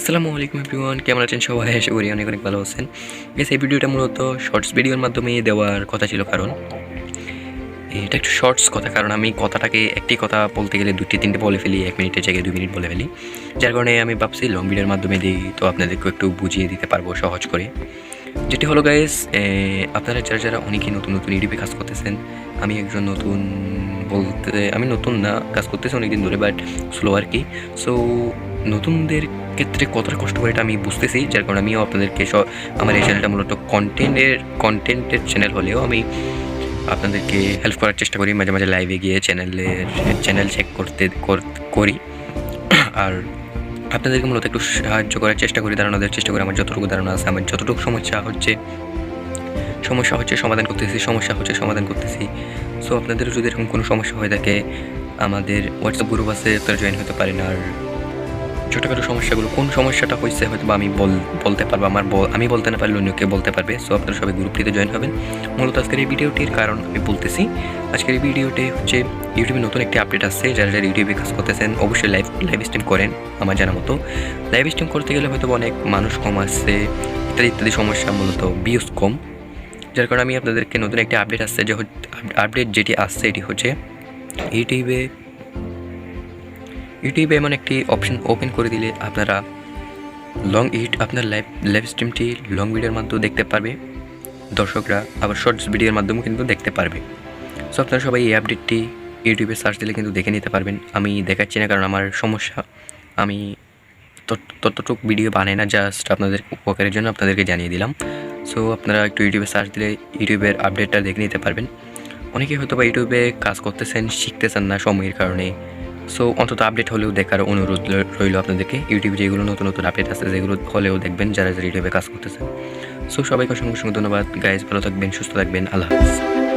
আসসালামু আলাইকুম এভরিওয়ান, কেমন আছেন সবাই? আশা করি অনেক অনেক ভালো আছেন। বেশ এই ভিডিওটা মূলত শর্টস ভিডিওর মাধ্যমে দেওয়ার কথা ছিল কারণ, এটা একটু শর্টস কথা, কারণ আমি কথাটাকে, একটি কথা বলতে গেলে দুটি, তিনটে বলে ফেলি, এক মিনিটের জায়গায় দুই মিনিট বলে ফেলি। যার কারণে আমি ভাবছি লং ভিডিওর মাধ্যমে দিই, তো আপনাদেরকে একটু বুঝিয়ে দিতে পারব সহজ করে। যেটি হলো গাইস আপনারা যারা যারা অনেকেই নতুন নতুন ইউটিউবে কাজ করতেছেন, আমি একজন নতুন বলতে, আমি নতুন না কাজ করতেছি অনেকদিন ধরে বাট স্লো আর কি। সো নতুনদের ক্ষেত্রে কতটা কষ্ট করে এটা আমি বুঝতেছি, যার কারণে আমিও আপনাদেরকে সব আমার এই চ্যানেলটা মূলত কন্টেন্টের কন্টেন্টের চ্যানেল হলেও আমি আপনাদেরকে হেল্প করার চেষ্টা করি। মাঝে মাঝে লাইভে গিয়ে চ্যানেলের চ্যানেল চেক করতে, করি আর আপনাদেরকে মূলত একটু সাহায্য করার চেষ্টা করি দাঁড়ানোর চেষ্টা করি। আমার যতটুকু ধারণা আছে, আমার যতটুকু সমস্যা হচ্ছে সমস্যা হচ্ছে সমাধান করতেছি, সমস্যা হচ্ছে সমাধান করতেছি। সো আপনাদের যদি এরকম কোনো সমস্যা হয়ে থাকে, আমাদের হোয়াটসঅ্যাপ গ্রুপ আছে আপনারা জয়েন হতে পারেন। আর ছোটোখাটো সমস্যাগুলো, কোন সমস্যাটা হয়েছে হয়তো বা আমি বল, বলতে পারব, আমার আমি বলতে না পারলে অন্য কেউ বলতে পারবে। সো আপনারা সবাই গ্রুপটিতে জয়েন হবেন। মূলত আজকের এই ভিডিওটির কারণ আমি বলতেছি, আজকের এই ভিডিওটি হচ্ছে ইউটিউবে নতুন একটি আপডেট আসছে। যারা যারা ইউটিউবে কাজ করতেছেন, অবশ্যই লাইভ লাইভ স্ট্রিম করেন আমার জানা মতো। লাইভ স্ট্রিম করতে গেলে হয়তো অনেক মানুষ কম আসছে, ইত্যাদি ইত্যাদি সমস্যা মূলত ভিউজ কম। যার কারণে আমি আপনাদেরকে নতুন একটি আপডেট আসছে যে আপডেট যেটি আসছে এটি হচ্ছে, ইউটিউবে ইউটিউবে এমন একটি অপশন ওপেন করে দিলে আপনারা লং ইট আপনার লাইভ লাইভ স্ট্রিমটি লং ভিডিওর মাধ্যমে দেখতে পারবে। দর্শকরা আবার শর্টস ভিডিওর মাধ্যমেও কিন্তু দেখতে পারবে। সো আপনারা সবাই এই আপডেটটি ইউটিউবে সার্চ দিলে কিন্তু দেখে নিতে পারবেন। আমি দেখাচ্ছি না কারণ আমার সমস্যা। আমি তত- ততটুকু ভিডিও বানাই না জাস্ট আপনাদের উপকারের জন্য আপনাদেরকে জানিয়ে দিলাম। সো আপনারা একটু ইউটিউবে সার্চ দিলে ইউটিউবের আপডেটটা দেখে নিতে পারবেন। অনেকে হয়তো বা ইউটিউবে কাজ করতেছেন, শিখতেছেন না সময়ের কারণে। সো অন্তত আপডেট হলেও দেখার অনুরোধ রইল আপনাদেরকে। ইউটিউবে যেগুলো নতুন নতুন আপডেট আছে যেগুলো হলেও দেখবেন যারা যারা ইউটিউবে কাজ করতেছেন সো সবাইকে অসংখ্য অসংখ্য ধন্যবাদ। গাইজ ভালো থাকবেন, সুস্থ থাকবেন। আল্লাহ হাফিজ।